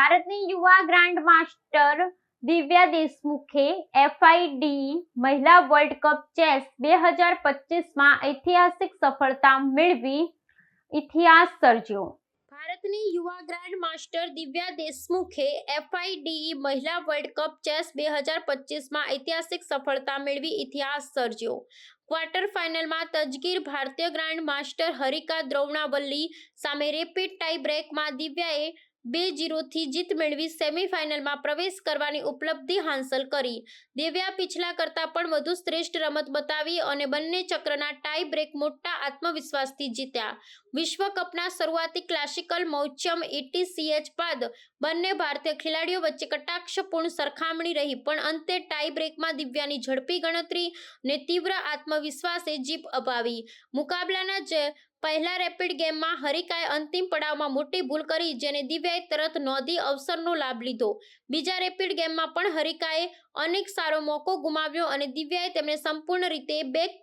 ભારતની યુવા grand master Divya દેશમુખે એફઆઈડી, મહિલા વર્લ્ડ કપ ચેસ બે હજાર પચીસમાં ઐતિહાસિક સફળતા મેળવી ઇતિહાસ સર્જ્યો. ભારતની યુવા ગ્રાન્ડ માસ્ટર દિવ્યા દેશમુખે એફઆઈડી, મહિલા વર્લ્ડ કપ ચેસ બે હજાર પચીસમાં ઐતિહાસિક સફળતા મેળવી ઇતિહાસ સર્જ્યો. ક્વાર્ટર ફાઇનલમાં તજગીર ભારતીય ગ્રાન્ડ માસ્ટર હરિકા દ્રોવણાવલ્લી સામે રેપિડ ટાઈ બ્રેકમાં દિવ્યાએ બે જીરોથી જીત મેળવી સેમીફાઇનલમાં પ્રવેશ કરવાની ઉપલબ્ધિ હાંસલ કરી. દિવ્યા પિછલા કરતાં પણ વધુ શ્રેષ્ઠ રમત બતાવી અને બંને ચક્રના ટાઈ બ્રેક મોટા આત્મવિશ્વાસથી જીત્યા. વિશ્વ કપના શરૂઆતી ક્લાસિકલ મૌચમ એટીસીએચ બાદ બંને ભારતીય ખેલાડીઓ વચ્ચે કટાક્ષપૂર્ણ સરખામણી રહી, પણ અંતે ટાઈ બ્રેકમાં દિવ્યાની ઝડપી ગણતરી અને તીવ્ર આત્મવિશ્વાસે જીપ અપાવી. મુકાબલાના જ પહેલા રેપિડ ગેમમાં હરિકાએ અંતિમ પડાવમાં મોટી ભૂલ કરી, જેને દિવ્યાએ તરત નોંધી અવસરનો લાભ લીધો. બીજા રેપિડ ગેમમાં પણ હરિકાએ અનેક સારો મોકો ગુમાવ્યો અને દિવ્યાએ તેમને સંપૂર્ણ રીતે બેક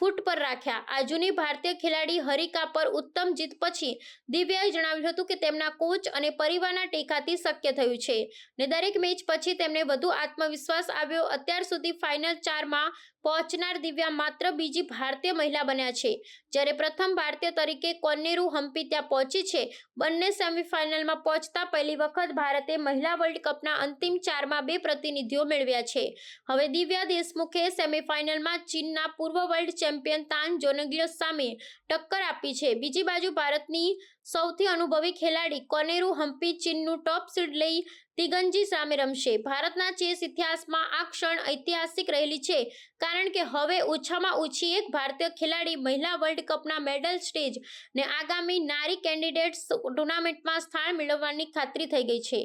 ફૂટ પર રાખ્યા. આ જૂની ભારતીય ખેલાડી હરિકા પર ઉત્તમ જીત પછી દિવ્યાએ જણાવ્યું હતું કે તેમના કોચ અને પરિવારના ટેકાથી શક્ય થયું છે ને દરેક મેચ પછી તેમને વધુ આત્મવિશ્વાસ આવ્યો. અત્યાર સુધી ફાઇનલ ચારમાં પહોંચનાર દિવ્યા માત્ર બીજી ભારતીય મહિલા બન્યા છે. જ્યારે પ્રથમ ભારતીય તરીકે કોનેરુ હમ્પી ત્યાં પહોંચી છે. બંને સેમીફાઇનલમાં પહોંચતા પહેલી વખત ભારતે મહિલા વર્લ્ડ કપના અંતિમ ચારમાં બે પ્રતિનિધિઓ મેળવ્યા છે. હવે દિવ્યા દેશમુખે સેમીફાઇનલમાં ચીનના પૂર્વ વર્લ્ડ ચેમ્પિયન તાન જોનગ્લિયો સામે ટક્કર આપી છે. બીજી બાજુ ભારતની સૌથી અનુભવી ખેલાડી કોનેરુ હમ્પી ચીનનું ટોપ સીડ લઈ તિગંજી સામે રમશે. ભારતના ચેસ ઇતિહાસમાં આ ક્ષણ ઐતિહાસિક રહેલી છે, કારણ કે હવે ઓછામાં ઓછી એક ભારતીય ખેલાડી મહિલા વર્લ્ડ કપના મેડલ સ્ટેજ ને આગામી નારી કેન્ડિડેટ્સ ટુર્નામેન્ટમાં સ્થાન મેળવવાની ખાતરી થઈ ગઈ છે.